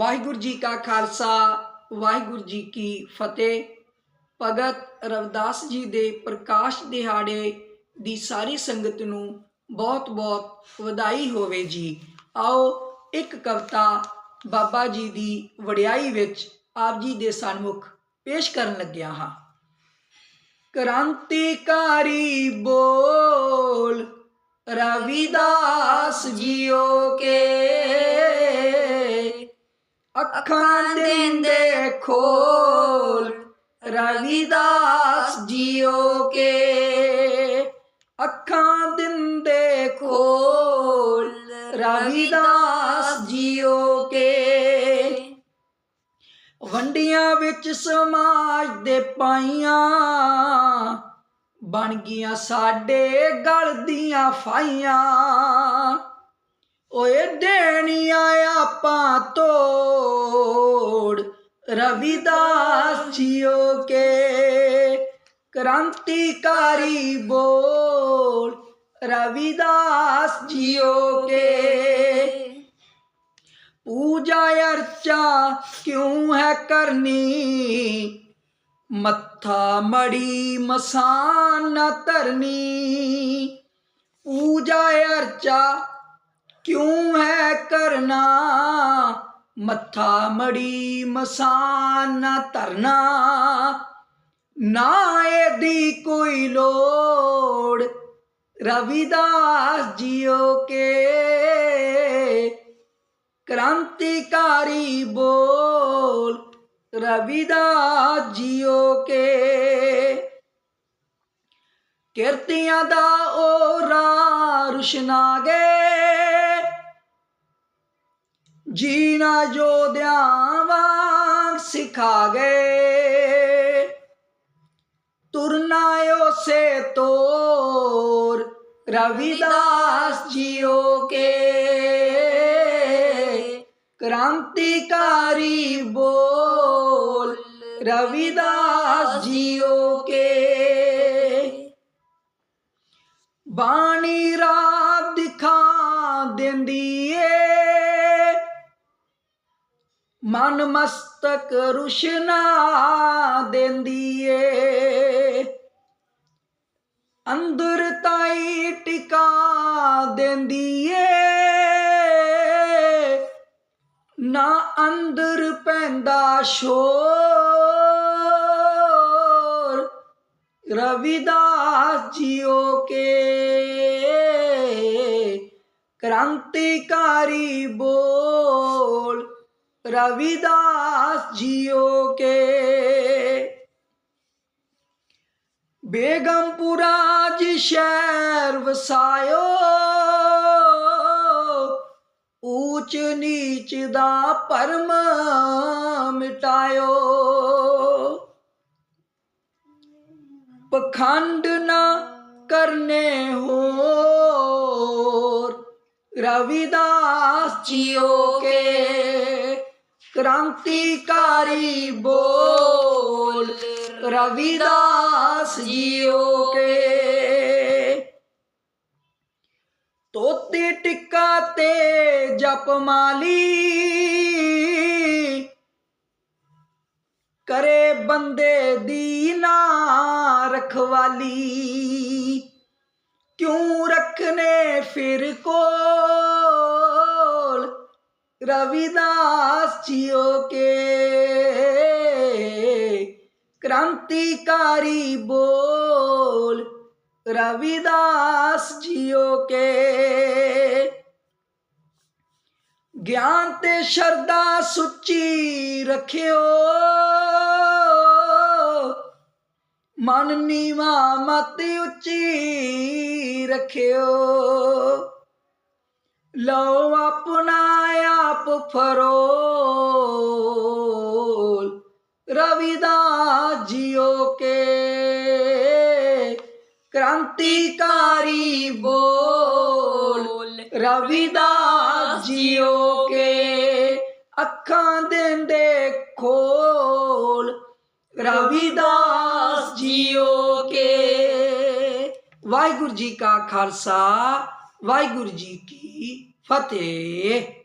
ਵਾਹਿਗੁਰੂ ਜੀ ਕਾ ਖਾਲਸਾ, ਵਾਹਿਗੁਰੂ ਜੀ ਕੀ ਫਤਿਹ। ਭਗਤ ਰਵਦਾਸ ਜੀ ਦੇ ਪ੍ਰਕਾਸ਼ ਦਿਹਾੜੇ ਦੀ ਸਾਰੀ ਸੰਗਤ ਨੂੰ ਬਹੁਤ-ਬਹੁਤ ਵਧਾਈ ਹੋਵੇ ਜੀ। ਆਓ ਇੱਕ ਕਵਿਤਾ ਬਾਬਾ ਜੀ ਦੀ ਵਡਿਆਈ ਵਿੱਚ ਆਪ ਜੀ ਦੇ ਸਨਮੁਖ ਪੇਸ਼ ਕਰਨ ਲੱਗਿਆ ਹਾਂ। ਕ੍ਰਾਂਤੀਕਾਰੀ ਬੋਲ ਰਵਿਦਾਸ ਜੀਓ ਕੇ ਅੱਖਾਂ ਦਿੰਦੇ ਖੋਲ। ਰਵਿਦਾਸ ਜੀਓ ਕੇ। ਅੱਖਾਂ ਦਿੰਦੇ ਖੋਲ। ਰਵਿਦਾਸ ਜੀਓ ਕੇ। ਵੰਡੀਆਂ ਵਿੱਚ ਸਮਾਜ ਦੇ ਪਾਈਆਂ ਬਣ ਗਈਆਂ ਸਾਡੇ ਗਲ ਦੀਆਂ ਫਾਈਆਂ। ਓਏ ਦੇਣੀਆਂ ਆਪਾਂ ਤੋੜ रविदासियों के क्रांतिकारी बोल, रविदास जियो के। पूजा अर्चा क्यों है करनी? मत्था मड़ी मसान तरनी। पूजा अर्चा क्यों है करना? ਮੱਥਾ ਮੜੀ ਮਸਾਨ ਨਾ ਧਰਨਾ, ਨਾ ਇਹਦੀ ਕੋਈ ਲੋੜ। ਰਵਿਦਾਸ ਜੀਓ ਕੇ ਕ੍ਰਾਂਤੀਕਾਰੀ ਬੋਲ, ਰਵਿਦਾਸ ਜੀਓ ਕੇ। ਕਿਰਤੀਆਂ ਦਾ ਉਹ ਰਾ ਰੁਸ਼ਨਾਗੇ ਜੀਣਾ ਜੋਧਿਆਂ ਵਾਂਗ ਸਿਖਾ ਗਏ। ਤੁਰਨਾ ਉਸੇ ਤੋਰ, ਰਵਿਦਾਸ ਜੀਓ ਕੇ। ਕ੍ਰਾਂਤੀਕਾਰੀ ਬੋਲ, ਰਵਿਦਾਸ ਜੀਓ ਕੇ। ਬਾਣੀ ਰਾਤ ਦਿਖਾ ਦਿੰਦੀ ਏ। ਮਨ ਮਸਤਕ ਰੁਸ਼ਨਾ ਦੇਂਦੀ ਏ ਅੰਦਰ ਤਾਈ ਟਿਕਾ ਦੇਂਦੀ ਏ ਨਾ ਅੰਦਰ ਪੈਂਦਾ ਸ਼ੋਰ, ਰਵਿਦਾਸ ਜੀਓ ਕੇ। ਕ੍ਰਾਂਤੀਕਾਰੀ ਬੋਲ रविदास जियो के ਬੇਗਮਪੁਰਾ ਜੀ ਸ਼ਹਿਰ ਵਸਾਇਓ ਊਚ ਨੀਚ ਦਾ ਪਰਮ ਮਿਟਾਇਓ ਪਖੰਡ ਨਾ ਕਰਨੇ ਹੋਰ ਰਵਿਦਾਸ ਜੀਓ ਕੇ ਕ੍ਰਾਂਤੀਕਾਰੀ ਬੋਲ ਰਵਿਦਾਸ ਜੀਓ ਕੇ। ਤੋਤੇ ਟਿੱਕਾ ਤੇ ਜਪ ਮਾਲੀ, ਕਰੇ ਬੰਦੇ ਦੀ ਨਾ ਰਖਵਾਲੀ। ਕਿਉਂ ਰਖਨੇ ਫਿਰ ਕੋ रविदास जियो के क्रांतिकारी बोल रविदास जियो के ਗਿਆਨ ਤੇ ਸ਼ਰਦਾ ਸੁੱਚੀ ਰੱਖਿਓ ਮਨ ਨੀਵਾ ਮਤ ਉੱਚੀ ਰੱਖਿਓ ਲਓ ਆਪਣਾ ਆਪ ਫਰੋਲ ਰਵਿਦਾਸ ਜੀਓ ਕੇ। ਕ੍ਰਾਂਤੀਕਾਰੀ ਬੋਲ ਰਵਿਦਾਸ ਜੀਓ ਕੇ। ਅੱਖਾਂ ਦਿੰਦੇ ਖੋਲ ਰਵਿਦਾਸ ਜੀਓ ਕੇ। ਵਾਹਿਗੁਰੂ ਜੀ ਕਾ ਖਾਲਸਾ, ਵਾਹਿਗੁਰੂ ਜੀ ਕੀ ਫਤਿਹ